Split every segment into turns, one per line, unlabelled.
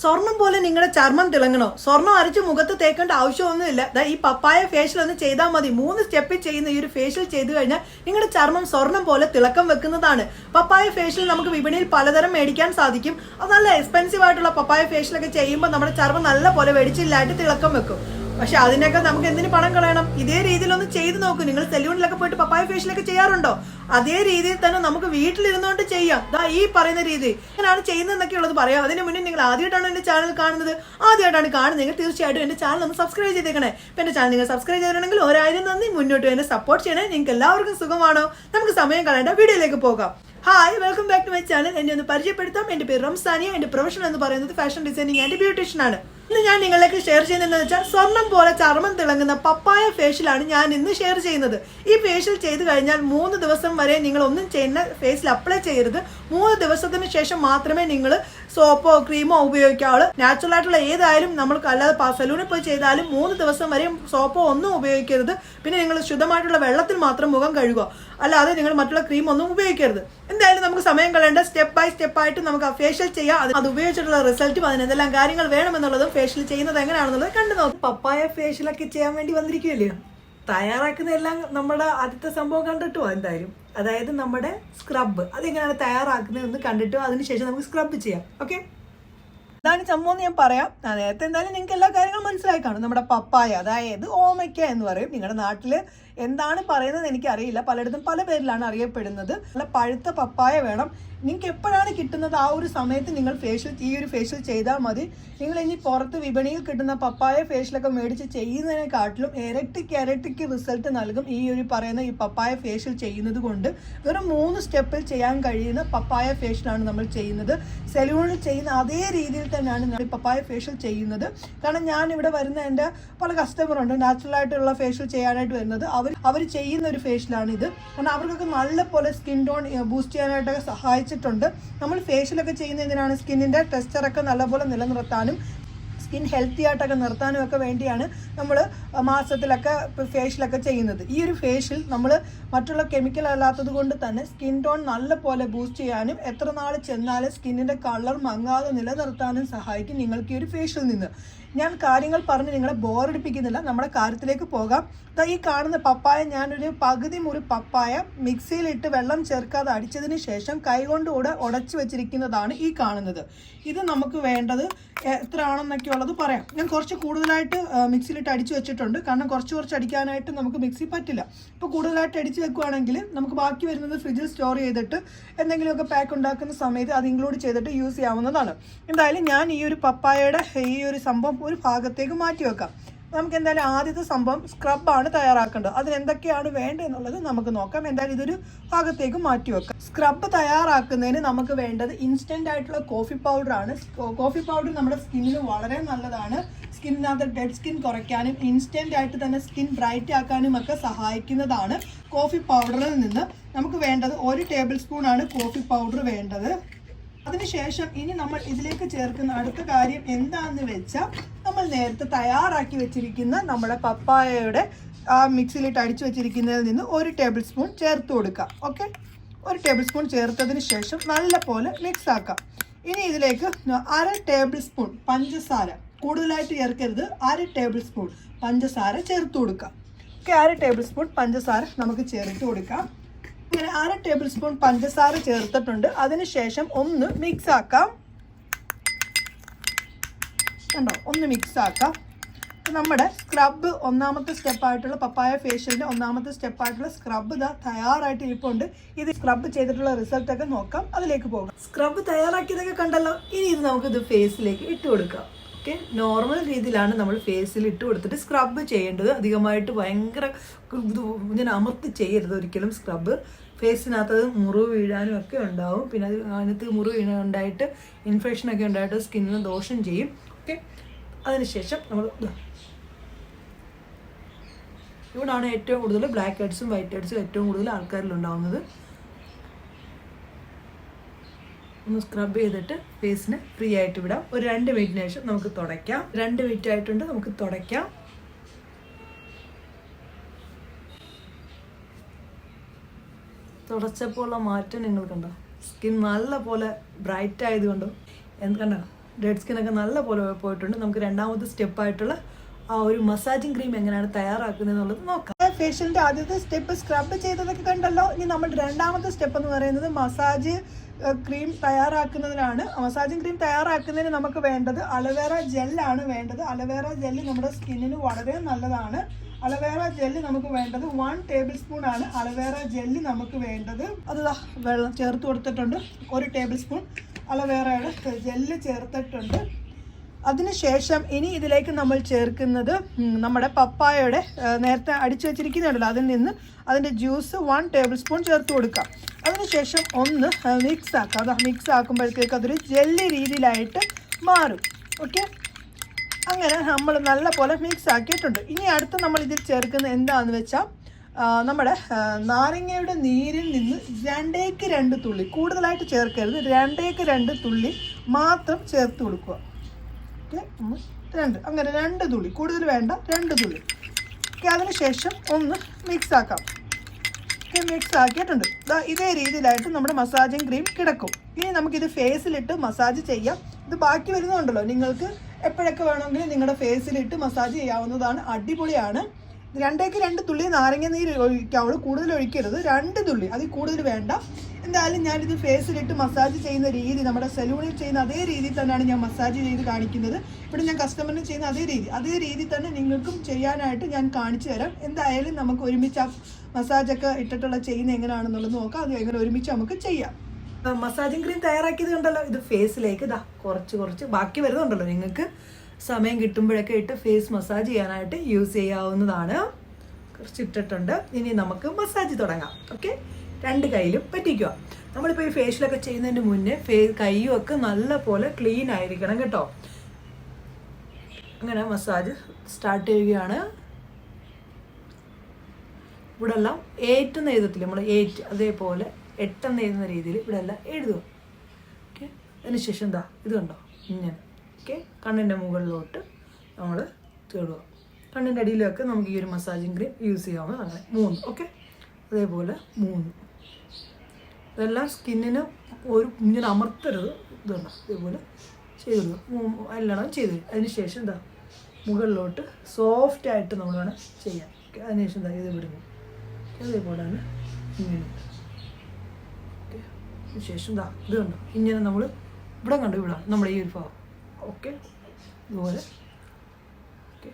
സ്വർണം പോലെ നിങ്ങളുടെ ചർമ്മം തിളങ്ങണോ? സ്വർണം അരച്ച് മുഖത്ത് തേക്കേണ്ട ആവശ്യമൊന്നുമില്ല. ദാ ഈ പപ്പായ ഫേഷ്യൽ ഒന്ന് ചെയ്താൽ മതി. മൂന്ന് സ്റ്റെപ്പിൽ ചെയ്യുന്ന ഈ ഒരു ഫേഷ്യൽ ചെയ്തു കഴിഞ്ഞാൽ നിങ്ങളുടെ ചർമ്മം സ്വർണം പോലെ തിളക്കം വെക്കുന്നതാണ്. പപ്പായ ഫേഷ്യൽ നമുക്ക് വിപണിയിൽ പലതരം മേടിക്കാൻ സാധിക്കും. അത് നല്ല എക്സ്പെൻസീവ് ആയിട്ടുള്ള പപ്പായ ഫേഷ്യലൊക്കെ ചെയ്യുമ്പോൾ നമ്മുടെ ചർമ്മം നല്ല പോലെ വെടിച്ചില്ലായിട്ട് തിളക്കം വെക്കും. പക്ഷെ അതിനൊക്കെ നമുക്ക് എന്തിനു പണം കളയണം? ഇതേ രീതിയിൽ ഒന്ന് ചെയ്തു നോക്കൂ. നിങ്ങൾ സെലൂണിലൊക്കെ പോയിട്ട് പപ്പായ ഫേഷ്യലൊക്കെ ചെയ്യാറുണ്ടോ? അതേ രീതിയിൽ തന്നെ നമുക്ക് വീട്ടിലിരുന്നുകൊണ്ട് ചെയ്യാം. ദാ ഈ പറയുന്ന രീതി. എങ്ങനെയാണ് ചെയ്യുന്നതെന്നൊക്കെ ഉള്ളത് പറയാം. അതിന് മുന്നേ നിങ്ങൾ ആദ്യമായിട്ടാണ് എന്റെ ചാനൽ കാണുന്നത്. ആദ്യമായിട്ടാണ് കാണുന്നതെങ്കിൽ തീർച്ചയായിട്ടും എന്റെ ചാനൽ ഒന്ന് സബ്സ്ക്രൈബ് ചെയ്തേക്കണേ. ഇപ്പൊ എന്റെ ചാനൽ നിങ്ങൾ സബ്സ്ക്രൈബ് ചെയ്തിട്ടുണ്ടെങ്കിൽ ഒരായിരം നന്ദി. മുന്നോട്ട് എന്നെ സപ്പോർട്ട് ചെയ്യണേ. നിങ്ങൾക്ക് എല്ലാവർക്കും സുഖമാണോ? നമുക്ക് സമയം കളയേണ്ട. വീഡിയോയിലേക്ക് പോകാം. Hi welcome back to my channel എന്നെ ഒന്ന് പരിചയപ്പെടുത്താം. എന്റെ പേര് റംസാനിയ. എന്റെ പ്രൊഫഷൻ എന്ന് പറയുന്നത് ഫാഷൻ ഡിസൈനിങ് ആൻഡ് ബ്യൂട്ടീഷ്യൻ ആണ്. ഇന്ന് ഞാൻ നിങ്ങളിലേക്ക് ഷെയർ ചെയ്യുന്നതെന്ന് വെച്ചാൽ സ്വർണം പോലെ ചർമ്മം തിളങ്ങുന്ന പപ്പായ ഫേഷ്യലാണ് ഞാൻ ഇന്ന് ഷെയർ ചെയ്യുന്നത്. ഈ ഫേഷ്യൽ ചെയ്ത് കഴിഞ്ഞാൽ മൂന്ന് ദിവസം വരെ നിങ്ങൾ ഒന്നും ചെയ്യുന്ന ഫേസിൽ അപ്ലൈ ചെയ്യരുത്. മൂന്ന് ദിവസത്തിന് ശേഷം മാത്രമേ നിങ്ങൾ സോപ്പോ ക്രീമോ ഉപയോഗിക്കാവുള്ളൂ. നാച്ചുറൽ ആയിട്ടുള്ള ഏതായാലും നമ്മൾക്ക് അല്ലാതെ സലൂണിൽ പോയി ചെയ്താലും മൂന്ന് ദിവസം വരെ സോപ്പോ ഒന്നും ഉപയോഗിക്കരുത്. പിന്നെ നിങ്ങൾ ശുദ്ധമായിട്ടുള്ള വെള്ളത്തിൽ മാത്രം മുഖം കഴുകുക. അല്ലാതെ നിങ്ങൾ മറ്റുള്ള ക്രീം ഒന്നും ഉപയോഗിക്കരുത്. എന്തായാലും നമുക്ക് സമയം കളയേണ്ട. സ്റ്റെപ്പ് ബൈ സ്റ്റെപ്പ് ആയിട്ട് നമുക്ക് ആ ഫേഷ്യൽ ചെയ്യാം. അത് ഉപയോഗിച്ചിട്ടുള്ള റിസൾട്ടും അതിന് എന്തെല്ലാം കാര്യങ്ങൾ വേണമെന്നുള്ളതും ഫേഷ്യൽ ചെയ്യുന്നത് എങ്ങനെയാണെന്നുള്ളത് കണ്ടു നോക്കും. പപ്പായ ഫേഷ്യലൊക്കെ ചെയ്യാൻ വേണ്ടി വന്നിരിക്കുകയല്ലേ? തയ്യാറാക്കുന്ന എല്ലാം നമ്മുടെ ആദ്യത്തെ സംഭവം കണ്ടിട്ടോ എന്തായാലും. അതായത് നമ്മുടെ സ്ക്രബ് അതെങ്ങനെയാണ് തയ്യാറാക്കുന്നതെന്ന് കണ്ടിട്ട് അതിനുശേഷം നമുക്ക് സ്ക്രബ് ചെയ്യാം. ഓക്കെ ഇതാണ് ചമ്മോ എന്ന് ഞാൻ പറയാം. നേരത്തെ എന്തായാലും നിങ്ങൾക്ക് എല്ലാ കാര്യങ്ങളും മനസ്സിലായി കാണും. നമ്മുടെ പപ്പായ അതായത് ഓമയ്ക്ക എന്ന് പറയും. നിങ്ങളുടെ നാട്ടിൽ എന്താണ് പറയുന്നത് എനിക്ക് അറിയില്ല പലയിടത്തും പല പേരിലാണ് അറിയപ്പെടുന്നത്. നല്ല പഴുത്ത പപ്പായ വേണം. നിങ്ങൾക്ക് എപ്പോഴാണ് കിട്ടുന്നത് ആ ഒരു സമയത്ത് നിങ്ങൾ ഫേഷ്യൽ ഈ ഒരു ഫേഷ്യൽ ചെയ്താൽ മതി. നിങ്ങൾ ഇനി പുറത്ത് വിപണിയിൽ കിട്ടുന്ന പപ്പായ ഫേഷ്യലൊക്കെ മേടിച്ച് ചെയ്യുന്നതിനെക്കാട്ടിലും ഇരട്ടി ഇരട്ടിക്ക് റിസൾട്ട് നൽകും ഈ ഒരു പറയുന്ന ഈ പപ്പായ ഫേഷ്യൽ ചെയ്യുന്നത് കൊണ്ട്. വെറും മൂന്ന് സ്റ്റെപ്പിൽ ചെയ്യാൻ കഴിയുന്ന പപ്പായ ഫേഷ്യലാണ് നമ്മൾ ചെയ്യുന്നത്. സെലൂണിൽ ചെയ്യുന്ന അതേ രീതിയിൽ തന്നെയാണ് ഈ പപ്പായ ഫേഷ്യൽ ചെയ്യുന്നത്. കാരണം ഞാൻ ഇവിടെ വരുന്ന എന്റെ പല കസ്റ്റമറുണ്ട് നാച്ചുറൽ ആയിട്ടുള്ള ഫേഷ്യൽ ചെയ്യാനായിട്ട് വരുന്നത്. അവർ അവർ ചെയ്യുന്ന ഒരു ഫേഷ്യലാണ് ഇത്. കാരണം അവർക്കൊക്കെ നല്ല പോലെ സ്കിൻ ടോൺ ബൂസ്റ്റ് ചെയ്യാനായിട്ടൊക്കെ സഹായിച്ചിട്ടുണ്ട്. നമ്മൾ ഫേഷ്യലൊക്കെ ചെയ്യുന്ന എന്തിനാണ്? സ്കിന്നിന്റെ ടെക്സ്ചറൊക്കെ നല്ലപോലെ നിലനിർത്താനും സ്കിൻ ഹെൽത്തി ആയിട്ടൊക്കെ നിർത്താനും ഒക്കെ വേണ്ടിയാണ് നമ്മൾ മാസത്തിലൊക്കെ ഫേഷ്യലൊക്കെ ചെയ്യുന്നത്. ഈ ഒരു ഫേഷ്യൽ നമ്മൾ മറ്റുള്ള കെമിക്കൽ അല്ലാത്തത് കൊണ്ട് തന്നെ സ്കിൻ ടോൺ നല്ല പോലെ ബൂസ്റ്റ് ചെയ്യാനും എത്ര നാൾ ചെന്നാലും സ്കിന്നിന്റെ കളർ മങ്ങാതെ നിലനിർത്താനും സഹായിക്കും നിങ്ങൾക്ക് ഈ ഒരു ഫേഷ്യൽ നിന്ന്. ഞാൻ കാര്യങ്ങൾ പറഞ്ഞ് നിങ്ങളെ ബോറടിപ്പിക്കുന്നില്ല. നമ്മുടെ കാര്യത്തിലേക്ക് പോകാം. ഈ കാണുന്ന പപ്പായ ഞാനൊരു പകുതി മുറി പപ്പായ മിക്സിയിലിട്ട് വെള്ളം ചേർക്കാതെ അടിച്ചതിന് ശേഷം കൈകൊണ്ട് കൂടെ ഉടച്ചു വെച്ചിരിക്കുന്നതാണ് ഈ കാണുന്നത്. ഇത് നമുക്ക് വേണ്ടത് എത്ര ആണെന്നൊക്കെ ഉള്ളത് പറയാം. ഞാൻ കുറച്ച് കൂടുതലായിട്ട് മിക്സിയിലിട്ട് അടിച്ചു വെച്ചിട്ടുണ്ട്. കാരണം കുറച്ച് കുറച്ച് അടിക്കാനായിട്ട് നമുക്ക് മിക്സി പറ്റില്ല. ഇപ്പോൾ കൂടുതലായിട്ട് അടിച്ച് വെക്കുകയാണെങ്കിൽ നമുക്ക് ബാക്കി വരുന്നത് ഫ്രിഡ്ജിൽ സ്റ്റോർ ചെയ്തിട്ട് എന്തെങ്കിലുമൊക്കെ പാക്ക് ഉണ്ടാക്കുന്ന സമയത്ത് അത് ഇൻക്ലൂഡ് ചെയ്തിട്ട് യൂസ് ചെയ്യാവുന്നതാണ്. എന്തായാലും ഞാൻ ഈ ഒരു പപ്പായയുടെ ഈ ഒരു സംഭവം ഒരു ഭാഗത്തേക്ക് മാറ്റി വെക്കാം. നമുക്ക് എന്തായാലും ആദ്യത്തെ സംഭവം സ്ക്രബാണ് തയ്യാറാക്കേണ്ടത്. അതിന് എന്തൊക്കെയാണ് വേണ്ടത് എന്നുള്ളത് നമുക്ക് നോക്കാം. എന്തായാലും ഇതൊരു ഭാഗത്തേക്ക് മാറ്റി വെക്കാം. സ്ക്രബ് തയ്യാറാക്കുന്നതിന് നമുക്ക് വേണ്ടത് ഇൻസ്റ്റന്റ് ആയിട്ടുള്ള കോഫി പൗഡറാണ് കോഫി പൗഡർ നമ്മുടെ സ്കിന്നിന് വളരെ നല്ലതാണ്. സ്കിന്നിനകത്ത് ഡെഡ് സ്കിൻ കുറയ്ക്കാനും ഇൻസ്റ്റന്റ് ആയിട്ട് തന്നെ സ്കിൻ ബ്രൈറ്റ് ആക്കാനും ഒക്കെ സഹായിക്കുന്നതാണ് കോഫി പൗഡറിൽ നിന്ന്. നമുക്ക് വേണ്ടത് ഒരു ടേബിൾ സ്പൂൺ ആണ് കോഫി പൗഡർ വേണ്ടത്. അതിനുശേഷം ഇനി നമ്മൾ ഇതിലേക്ക് ചേർക്കുന്ന അടുത്ത കാര്യം എന്താണെന്ന് വെച്ചാൽ നമ്മൾ നേരത്തെ തയ്യാറാക്കി വെച്ചിരിക്കുന്ന നമ്മുടെ പപ്പായയുടെ ആ മിക്സിയിലിട്ട് അടിച്ചു വെച്ചിരിക്കുന്നതിൽ നിന്ന് ഒരു ടേബിൾ സ്പൂൺ ചേർത്ത് കൊടുക്കുക ഓക്കെ? ഒരു ടേബിൾ സ്പൂൺ ചേർത്തതിന് ശേഷം നല്ല പോലെ മിക്സ് ആക്കാം. ഇനി ഇതിലേക്ക് അര ടേബിൾ സ്പൂൺ പഞ്ചസാര കൂടുതലായിട്ട് ചേർക്കരുത് അര ടേബിൾ സ്പൂൺ പഞ്ചസാര ചേർത്ത് കൊടുക്കാം. ഓക്കെ അര ടേബിൾ സ്പൂൺ പഞ്ചസാര നമുക്ക് ചേർത്ത് കൊടുക്കാം. ഇങ്ങനെ അര ടേബിൾ സ്പൂൺ പഞ്ചസാര ചേർത്തിട്ടുണ്ട്. അതിനുശേഷം ഒന്ന് മിക്സ് ആക്കാം. കണ്ടോ? ഒന്ന് മിക്സ് ആക്കാം. നമ്മുടെ സ്ക്രബ് ഒന്നാമത്തെ സ്റ്റെപ്പായിട്ടുള്ള പപ്പായ ഫേഷ്യലിന്റെ ഒന്നാമത്തെ സ്റ്റെപ്പായിട്ടുള്ള സ്ക്രബ് ഇതാ തയ്യാറായിട്ട് ഇരിപ്പുണ്ട്. ഇത് സ്ക്രബ് ചെയ്തിട്ടുള്ള റിസൾട്ടൊക്കെ നോക്കാം. അതിലേക്ക് പോകാം. സ്ക്രബ് തയ്യാറാക്കിയതൊക്കെ കണ്ടല്ലോ. ഇനി ഇത് നമുക്കിത് ഫേസിലേക്ക് ഇട്ട് കൊടുക്കാം. ഓക്കെ നോർമൽ രീതിയിലാണ് നമ്മൾ ഫേസിൽ ഇട്ട് കൊടുത്തിട്ട് സ്ക്രബ് ചെയ്യേണ്ടത്. അധികമായിട്ട് ഭയങ്കര ഇങ്ങനെ അമർത്തി ചെയ്യരുത് ഒരിക്കലും സ്ക്രബ് ഫേസിനകത്ത് അത് മുറിവ് വീഴാനും ഒക്കെ ഉണ്ടാവും. പിന്നെ അത് അതിനകത്ത് മുറിവ് വീണ ഉണ്ടായിട്ട് ഇൻഫെക്ഷൻ ഒക്കെ ഉണ്ടായിട്ട് സ്കിന്നിന് ദോഷം ചെയ്യും. ഓക്കെ അതിനുശേഷം നമ്മൾ ഇവിടാണ് ഏറ്റവും കൂടുതൽ ബ്ലാക്ക് ഹെഡ്സും വൈറ്റ് ഹെഡ്സും ഏറ്റവും കൂടുതൽ ആൾക്കാരിൽ ഒന്ന് സ്ക്രബ് ചെയ്തിട്ട് ഫേസിന് ഫ്രീ ആയിട്ട് വിടാം. ഒരു രണ്ട് മിനിറ്റിന് ശേഷം നമുക്ക് തുടയ്ക്കാം. രണ്ട് മിനിറ്റ് ആയിട്ടുണ്ട് നമുക്ക് തുടയ്ക്കാം. തുടച്ചപ്പോൾ ഉള്ള മാറ്റം നിങ്ങൾ കണ്ടോ സ്കിൻ നല്ല പോലെ ബ്രൈറ്റ് ആയതുകൊണ്ടോ? എന്ത് കണ്ടോ? ഡെഡ് സ്കിന്നൊക്കെ നല്ല പോലെ പോയിട്ടുണ്ട്. നമുക്ക് രണ്ടാമത്തെ സ്റ്റെപ്പായിട്ടുള്ള ആ ഒരു മസാജിങ് ക്രീം എങ്ങനെയാണ് തയ്യാറാക്കുന്നത് എന്നുള്ളത് നോക്കാം ഫേഷ്യലിന്റെ ആദ്യത്തെ സ്റ്റെപ്പ് സ്ക്രബ് ചെയ്തതൊക്കെ കണ്ടല്ലോ. ഇനി നമ്മൾ രണ്ടാമത്തെ സ്റ്റെപ്പ് എന്ന് പറയുന്നത് മസാജ് ക്രീം തയ്യാറാക്കുന്നതിനാണ്. മസാജിങ് ക്രീം തയ്യാറാക്കുന്നതിന് നമുക്ക് വേണ്ടത് അലവേറ ജെല്ലാണ് വേണ്ടത്. അലവേറ ജെല്ല് നമ്മുടെ സ്കിന്നിന് വളരെ നല്ലതാണ്. അലവേറ ജെല്ല് നമുക്ക് വേണ്ടത് വൺ ടേബിൾ സ്പൂൺ ആണ്. അലവേറ ജെല്ല് നമുക്ക് വേണ്ടത് അത് വെള്ളം ചേർത്ത് കൊടുത്തിട്ടുണ്ട്. ഒരു ടേബിൾ സ്പൂൺ അലവേറയുടെ ജെല്ല് ചേർത്തിട്ടുണ്ട്. അതിനുശേഷം ഇനി ഇതിലേക്ക് നമ്മൾ ചേർക്കുന്നത് നമ്മുടെ പപ്പായയുടെ നേരത്തെ അടിച്ചു വെച്ചിരിക്കുന്നുണ്ടല്ലോ അതിൽ നിന്ന് അതിന്റെ ജ്യൂസ് വൺ ടേബിൾ സ്പൂൺ ചേർത്ത് കൊടുക്കാം. അതിനുശേഷം ഒന്ന് മിക്സ് ആക്കാം. അതാ മിക്സ് ആക്കുമ്പോഴത്തേക്ക് അതൊരു ജെല്ലി രീതിയിലായിട്ട് മാറും. ഓക്കെ അങ്ങനെ നമ്മൾ നല്ല പോലെ മിക്സ് ആക്കിയിട്ടുണ്ട്. ഇനി അടുത്ത് നമ്മൾ ഇതിൽ ചേർക്കുന്ന എന്താണെന്ന് വെച്ചാൽ നമ്മുടെ നാരങ്ങയുടെ നീരിൽ നിന്ന് രണ്ടേക്ക് രണ്ട് തുള്ളി കൂടുതലായിട്ട് ചേർക്കരുത്. രണ്ടേക്ക് രണ്ട് തുള്ളി മാത്രം ചേർത്ത് കൊടുക്കുക. ഓക്കെ രണ്ട്. അങ്ങനെ രണ്ട് തുള്ളി. കൂടുതൽ വേണ്ട രണ്ട് തുള്ളി. ഓക്കെ അതിനുശേഷം ഒന്ന് മിക്സ് ആക്കാം. ഓക്കെ മിക്സ് ആക്കിയിട്ടുണ്ട്. ഇതേ രീതിയിലായിട്ട് നമ്മുടെ മസാജിങ് ക്രീം കിടക്കും. ഇനി നമുക്കിത് ഫേസിലിട്ട് മസാജ് ചെയ്യാം. ഇത് ബാക്കി വരുന്നുണ്ടല്ലോ. നിങ്ങൾക്ക് എപ്പോഴൊക്കെ വേണമെങ്കിലും നിങ്ങളുടെ ഫേസിലിട്ട് മസാജ് ചെയ്യാവുന്നതാണ്. അടിപൊളിയാണ്. രണ്ടേക്ക് രണ്ട് തുള്ളി നാരങ്ങ നീര് ഒഴിക്കാവുള്ളൂ. കൂടുതൽ ഒഴിക്കരുത്. രണ്ട് തുള്ളി. അതിൽ കൂടുതൽ വേണ്ട. എന്തായാലും ഞാനിത് ഫേസിലിട്ട് മസാജ് ചെയ്യുന്ന രീതി നമ്മുടെ സലൂണിൽ ചെയ്യുന്ന അതേ രീതിയിൽ തന്നെയാണ് ഞാൻ മസാജ് ചെയ്ത് കാണിക്കുന്നത്. ഇവിടെ ഞാൻ കസ്റ്റമറിന് ചെയ്യുന്ന അതേ രീതി അതേ രീതി തന്നെ നിങ്ങൾക്കും ചെയ്യാനായിട്ട് ഞാൻ കാണിച്ചു തരാം. എന്തായാലും നമുക്ക് ഒരുമിച്ച് ആ മസാജൊക്കെ ഇട്ടിട്ടുള്ള ചെയ്യുന്ന എങ്ങനെയാണെന്നുള്ളത് നോക്കാം. അത് എങ്ങനെ ഒരുമിച്ച് നമുക്ക് ചെയ്യാം. മസാജിങ് ക്രീം തയ്യാറാക്കിയത് കണ്ടല്ലോ? ഇത് ഫേസിലേക്ക് ഇതാ കുറച്ച് കുറച്ച് ബാക്കി വരുന്നുണ്ടല്ലോ. നിങ്ങൾക്ക് സമയം കിട്ടുമ്പോഴൊക്കെ ഇട്ട് ഫേസ് മസാജ് ചെയ്യാനായിട്ട് യൂസ് ചെയ്യാവുന്നതാണ്. കുറച്ച് ഇട്ടിട്ടുണ്ട്. ഇനി നമുക്ക് മസാജ് തുടങ്ങാം. ഓക്കെ? രണ്ട് കൈയിലും പറ്റിക്കുക. നമ്മളിപ്പോൾ ഈ ഫേഷ്യലൊക്കെ ചെയ്യുന്നതിന് മുന്നേ ഫേ കൈയും ഒക്കെ നല്ല പോലെ ക്ലീൻ ആയിരിക്കണം കേട്ടോ. അങ്ങനെ മസാജ് സ്റ്റാർട്ട് ചെയ്യുകയാണ്. ഇവിടെ എല്ലാം ഏറ്റെന്ന് എഴുതത്തില്ല? നമ്മൾ ഏറ്റ് അതേപോലെ എട്ടെന്ന് എഴുതുന്ന രീതിയിൽ ഇവിടെ എല്ലാം എഴുതുക. ഓക്കെ അതിനുശേഷം എന്താ ഇത് കണ്ടോ? ഇങ്ങനെ. ഓക്കെ കണ്ണിന്റെ മുകളിലോട്ട് നമ്മൾ തേടുക. കണ്ണിന്റെ അടിയിലൊക്കെ നമുക്ക് ഈ ഒരു മസാജിങ് ക്രീം യൂസ് ചെയ്യാവുന്നതാണ്. മൂന്ന്. ഓക്കെ അതേപോലെ മൂന്ന്. ഇതെല്ലാം സ്കിന്നിന് ഒരു ഇങ്ങനെ അമർത്തരുത് ഇത് ഇതുപോലെ ചെയ്തു എല്ലാം ചെയ്തു. അതിന് ശേഷം എന്താ? മുകളിലോട്ട് സോഫ്റ്റ് ആയിട്ട് നമ്മൾ വേണം ചെയ്യാൻ. അതിന് ശേഷം എന്താ? ഇത് വിടുന്നു അതേപോലെ തന്നെ ഇങ്ങനെ. ശേഷം ദാ ഇത് കണ്ടോ? ഇങ്ങനെ നമ്മൾ ഇവിടെ കണ്ടു? ഇവിടെ നമ്മുടെ ഈ ഒരു ഭാഗം. ഓക്കെ. ഇതുപോലെ. ഓക്കെ.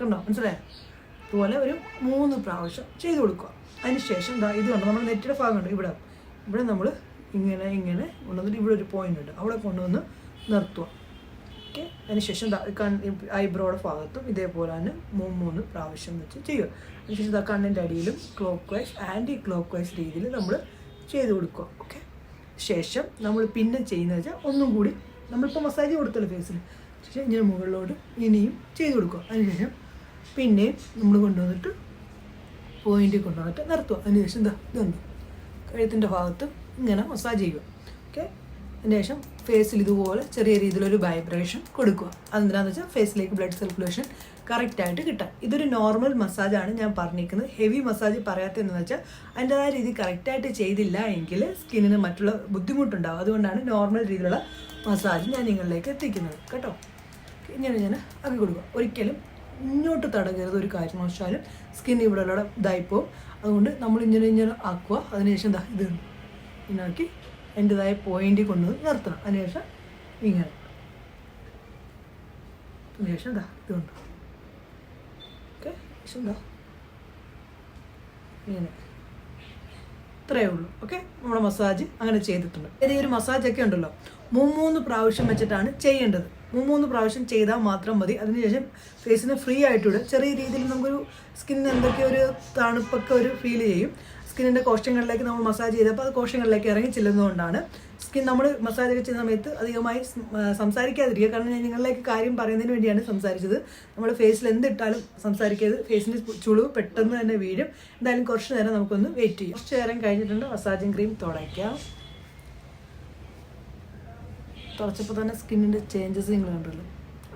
കണ്ടോ? മനസ്സിലായോ? ഇതുപോലെ ഒരു മൂന്ന് പ്രാവശ്യം ചെയ്ത് കൊടുക്കുക. അതിന് ശേഷം ദാ ഇത് കണ്ടോ നമ്മുടെ നെറ്റിയുടെ ഭാഗം കണ്ടോ ഇവിടെ. ഇവിടെ നമ്മൾ ഇങ്ങനെ ഇങ്ങനെ കൊണ്ടുവന്നിട്ട് ഇവിടെ ഒരു പോയിന്റ് ഉണ്ട്. അവിടെ കൊണ്ടുവന്ന് നിർത്തുക. ഓക്കെ അതിനുശേഷം ഐബ്രോയുടെ ഭാഗത്തും ഇതേപോലെ തന്നെ മൂന്ന് മൂന്ന് പ്രാവശ്യം വെച്ച് ചെയ്യുക. അതിനുശേഷം ദാ കണ്ണിന്റെ അടിയിലും clockwise anti clock vice രീതിയിൽ നമ്മൾ ചെയ്ത് കൊടുക്കുക. ഓക്കെ ശേഷം നമ്മൾ പിന്നെ ചെയ്യുന്നത് വെച്ചാൽ ഒന്നും കൂടി നമ്മളിപ്പോൾ മസാജ് കൊടുത്തല്ലോ ഫേസിൽ ശേഷം ഇങ്ങനെ മുകളിലോട്ട് ഇനിയും ചെയ്ത് കൊടുക്കുക. അതിനുശേഷം പിന്നെയും നമ്മൾ കൊണ്ടുവന്നിട്ട് പോയിന്റിൽ കൊണ്ടുവന്നിട്ട് നിർത്തുക അതിനുശേഷം എന്താ ഇതുണ്ട് കഴുത്തിന്റെ ഭാഗത്ത് ഇങ്ങനെ മസാജ് ചെയ്യുക ഓക്കെ അതിനുശേഷം ഫേസിൽ ഇതുപോലെ ചെറിയ രീതിയിലൊരു വൈബ്രേഷൻ കൊടുക്കുക അതെന്തിനാന്ന് വെച്ചാൽ ഫേസിലേക്ക് ബ്ലഡ് സർക്കുലേഷൻ കറക്റ്റായിട്ട് കിട്ടുക ഇതൊരു നോർമൽ മസാജാണ് ഞാൻ പറഞ്ഞിരിക്കുന്നത്. ഹെവി മസാജ് പറയാത്തതെന്ന് വെച്ചാൽ അതിന്റെതായ രീതി കറക്റ്റായിട്ട് ചെയ്തില്ല എങ്കിൽ സ്കിന്നിന് മറ്റുള്ള ബുദ്ധിമുട്ടുണ്ടാവും. അതുകൊണ്ടാണ് നോർമൽ രീതിയിലുള്ള മസാജ് ഞാൻ നിങ്ങളിലേക്ക് എത്തിക്കുന്നത്. കേട്ടോ? ഇങ്ങനെ ഞാൻ ആക്കി കൊടുക്കുക ഒരിക്കലും ഇങ്ങോട്ട് തടകരുത് ഒരു കാര്യം വെച്ചാലും സ്കിൻ ഇവിടെ ഉള്ള ഇതായിപ്പോവും അതുകൊണ്ട് നമ്മൾ ഇങ്ങനെ ഇങ്ങനെ ആക്കുക. അതിനുശേഷം ദാ ഇത് ഇങ്ങനാക്കി എന്റെതായ പോയിന്റിൽ കൊണ്ട് നിർത്തണം. അതിനുശേഷം ഇങ്ങനെ. അതിനുശേഷം ദാ ഇതുണ്ട് ഓക്കെ ദാ ഇങ്ങനെ. ഇത്രയേ ഉള്ളൂ. ഓക്കെ നമ്മുടെ മസാജ് അങ്ങനെ ചെയ്തിട്ടുണ്ട്. ഈ ഒരു മസാജ് ഒക്കെ ഉണ്ടല്ലോ. മൂന്ന് പ്രാവശ്യം വെച്ചിട്ടാണ് ചെയ്യേണ്ടത്. മൂന്ന് പ്രാവശ്യം ചെയ്താൽ മാത്രം മതി. അതിനുശേഷം ഫേസിന് ഫ്രീ ആയിട്ടിവിടെ ചെറിയ രീതിയിൽ നമുക്കൊരു സ്കിന്നിന് എന്തൊക്കെ ഒരു തണുപ്പൊക്കെ ഒരു ഫീൽ ചെയ്യും. സ്കിന്നിന്റെ കോശങ്ങളിലേക്ക് നമ്മൾ മസാജ് ചെയ്തപ്പോൾ അത് കോശങ്ങളിലേക്ക് ഇറങ്ങി ചെല്ലുന്നതുകൊണ്ടാണ് സ്കിൻ നമ്മൾ മസാജ് ഒക്കെ ചെയ്യുന്ന സമയത്ത് അധികമായി സംസാരിക്കാതിരിക്കുക. കാരണം ഞാൻ നിങ്ങളിലേക്ക് കാര്യം പറയുന്നതിന് വേണ്ടിയാണ് സംസാരിച്ചത്. നമ്മൾ ഫേസിൽ എന്തിട്ടാലും സംസാരിക്കരുത്. ഫേസിന്റെ ചുളിവ് പെട്ടെന്ന് തന്നെ വീഴും. എന്തായാലും കുറച്ച് നേരം നമുക്കൊന്ന് വെയിറ്റ് ചെയ്യാം. കുറച്ച് നേരം കഴിഞ്ഞിട്ടുണ്ട്. Massaging cream തുടയ്ക്കാം. തുടച്ചപ്പോൾ തന്നെ സ്കിന്നിന്റെ ചേഞ്ചസ് നിങ്ങൾ കണ്ടല്ലോ.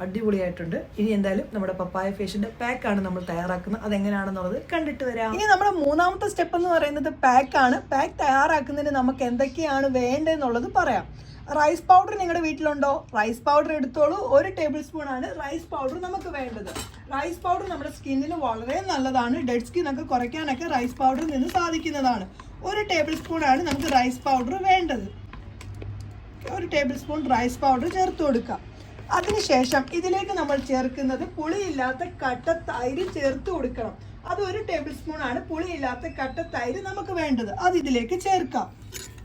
അടിപൊളിയായിട്ടുണ്ട്. ഇനി എന്തായാലും നമ്മുടെ പപ്പായ ഫേഷ്യന്റെ പാക്കാണ് നമ്മൾ തയ്യാറാക്കുന്നത്. അതെങ്ങനെയാണെന്നുള്ളത് കണ്ടിട്ട് വരാം. ഇനി നമ്മുടെ മൂന്നാമത്തെ സ്റ്റെപ്പ് എന്ന് പറയുന്നത് പാക്കാണ് പാക്ക് തയ്യാറാക്കുന്നതിന് നമുക്ക് എന്തൊക്കെയാണ് വേണ്ടതെന്നുള്ളത് പറയാം. റൈസ് പൗഡർ നിങ്ങളുടെ വീട്ടിലുണ്ടോ? റൈസ് പൗഡർ എടുത്തോളൂ. ഒരു ടേബിൾ സ്പൂൺ ആണ് റൈസ് പൗഡർ നമുക്ക് വേണ്ടത്. റൈസ് പൗഡർ നമ്മുടെ സ്കിന്നിന് വളരെ നല്ലതാണ്. ഡെഡ് സ്കിൻ ഒക്കെ കുറയ്ക്കാനൊക്കെ റൈസ് പൗഡറിൽ നിന്ന് സാധിക്കുന്നതാണ്. ഒരു ടേബിൾ സ്പൂൺ ആണ് നമുക്ക് റൈസ് പൗഡർ വേണ്ടത്. ഒരു ടേബിൾ സ്പൂൺ റൈസ് പൗഡർ ചേർത്ത് കൊടുക്കാം അതിനുശേഷം ഇതിലേക്ക് നമ്മൾ ചേർക്കുന്നത് പുളിയില്ലാത്ത കട്ട തൈര് ചേർത്ത് കൊടുക്കണം. അത് ഒരു ടേബിൾ സ്പൂൺ ആണ് പുളിയില്ലാത്ത കട്ട തൈര് നമുക്ക് വേണ്ടത്. അത് ഇതിലേക്ക് ചേർക്കാം.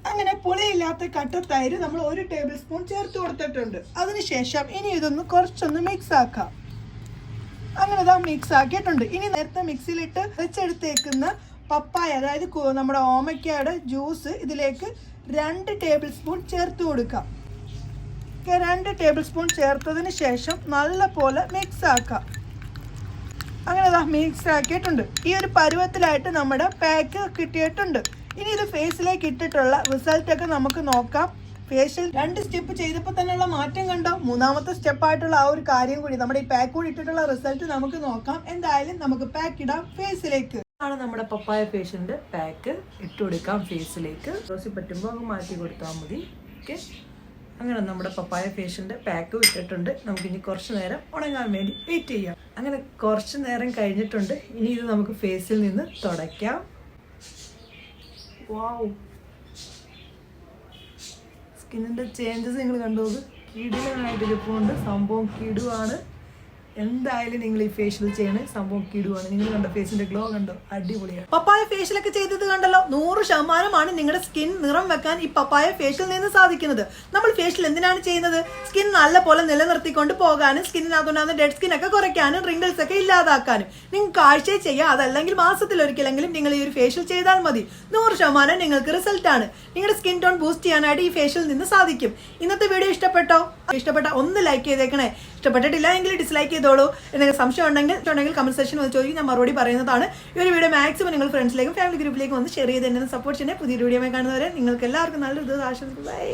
അങ്ങനെ പുളിയില്ലാത്ത കട്ട തൈര് നമ്മൾ ഒരു ടേബിൾ സ്പൂൺ ചേർത്ത് കൊടുത്തിട്ടുണ്ട്. അതിനുശേഷം ഇനി ഇതൊന്ന് കുറച്ചൊന്ന് മിക്സ് ആക്കാം. അങ്ങനെ ഇതാ മിക്സ് ആക്കിയിട്ടുണ്ട്. ഇനി നേരത്തെ മിക്സിയിലിട്ട് വെച്ചെടുത്തേക്കുന്ന പപ്പായ അതായത് നമ്മുടെ ഓമയ്ക്കയുടെ ജ്യൂസ് ഇതിലേക്ക് രണ്ട് ടേബിൾ സ്പൂൺ ചേർത്ത് കൊടുക്കാം. രണ്ട് ടേബിൾ സ്പൂൺ ചേർത്തതിന് ശേഷം നല്ലപോലെ മിക്സ് ആക്കാം. അങ്ങനെ അതാ മിക്സ് ആക്കിയിട്ടുണ്ട്. ഈ ഒരു പരുവത്തിലായിട്ട് നമ്മുടെ പാക്ക് കിട്ടിയിട്ടുണ്ട്. ഇനി ഇത് ഫേസിലേക്ക് ഇട്ടിട്ടുള്ള റിസൾട്ടൊക്കെ നമുക്ക് നോക്കാം. ഫേഷ്യൽ രണ്ട് സ്റ്റെപ്പ് ചെയ്തപ്പോൾ തന്നെയുള്ള മാറ്റം കണ്ടോ? മൂന്നാമത്തെ സ്റ്റെപ്പായിട്ടുള്ള ആ ഒരു കാര്യം കൂടി. നമ്മുടെ ഈ പാക്ക് കൂടി ഇട്ടിട്ടുള്ള റിസൾട്ട് നമുക്ക് നോക്കാം. എന്തായാലും നമുക്ക് പാക്ക് ഇടാം ഫേസിലേക്ക്
ആണ് നമ്മുടെ പപ്പായ പേഷ്യന്റ് പാക്ക് ഇട്ട് കൊടുക്കാം ഫേസിലേക്ക് ദോശ പറ്റുമ്പോൾ അങ്ങ് മാറ്റി കൊടുത്താൽ മതി. ഓക്കെ അങ്ങനെ നമ്മുടെ പപ്പായ പേഷ്യന്റ് പാക്ക് വിട്ടിട്ടുണ്ട്. നമുക്കിനി കുറച്ച് നേരം ഉണങ്ങാൻ വേണ്ടി വെയിറ്റ് ചെയ്യാം. അങ്ങനെ കുറച്ച് നേരം കഴിഞ്ഞിട്ടുണ്ട്. ഇനി ഇത് നമുക്ക് ഫേസിൽ നിന്ന് തുടയ്ക്കാം. വാവ് സ്കിന്നിന്റെ ചേഞ്ചസ് നിങ്ങൾ കണ്ടു. കിടിലനായിട്ട് ഇരിപ്പുണ്ട് സംഭവം കിടുവാണ്. എന്തായാലും നിങ്ങൾ ഈ ഫേഷ്യൽ ചെയ്യണ സംഭവം കിടുവാണ് നിങ്ങൾ കണ്ട ഫേസിന്റെ ഗ്ലോ കണ്ടോ? അടിപൊളിയാണ്.
പപ്പായ ഫേഷ്യലൊക്കെ ചെയ്തത് കണ്ടല്ലോ? നൂറ് ശതമാനമാണ് നിങ്ങളുടെ സ്കിൻ നിറം വെക്കാൻ ഈ പപ്പായ ഫേഷ്യൽ നിന്ന് സാധിക്കുന്നത്. നമ്മൾ ഫേഷ്യൽ എന്തിനാണ് ചെയ്യുന്നത്? സ്കിൻ നല്ല പോലെ നിലനിർത്തിക്കൊണ്ട് പോകാനും സ്കിന്നിനകത്തുണ്ടാകുന്ന ഡെഡ് സ്കിൻ ഒക്കെ കുറയ്ക്കാനും റിങ്കിൾസ് ഒക്കെ ഇല്ലാതാക്കാനും. നിങ്ങൾക്ക് ആഴ്ചയിൽ ചെയ്യാം അതല്ലെങ്കിൽ മാസത്തിൽ ഒരിക്കലെങ്കിലും നിങ്ങൾ ഈ ഒരു ഫേഷ്യൽ ചെയ്താൽ മതി. നൂറ് ശതമാനം നിങ്ങൾക്ക് റിസൾട്ടാണ് നിങ്ങളുടെ സ്കിൻ ടോൺ ബൂസ്റ്റ് ചെയ്യാനായിട്ട് ഈ ഫേഷ്യൽ നിന്ന് സാധിക്കും. ഇന്നത്തെ വീഡിയോ ഇഷ്ടപ്പെട്ടോ? ഇഷ്ടപ്പെട്ട ഒന്ന് ലൈക്ക് ചെയ്തേക്കണേ. ഇഷ്ടപ്പെട്ടിട്ടില്ല എങ്കിൽ ഡിസ്ലൈക്ക് ചെയ്തോളൂ. എന്തെങ്കിലും സംശയം ഉണ്ടെങ്കിൽ ഉണ്ടെങ്കിൽ കമന്റ് സെക്ഷൻ വന്ന് ചോദിക്കും. ഞാൻ മറുപടി പറയുന്നതാണ്. ഈ ഒരു വീഡിയോ മാക്സിമം നിങ്ങൾ ഫ്രണ്ട്സിലേക്കും ഫാമിലി ഗ്രൂപ്പിലേക്കും ഒന്ന് ഷെയർ ചെയ്ത് എന്നെ സപ്പോർട്ട് ചെയ്യുന്നത് പുതിയൊരു വീഡിയോ കാണുന്നവരെ നിങ്ങൾക്ക് എല്ലാവർക്കും നല്ലൊരു ദിവസം ആശംസിക്കും ബൈ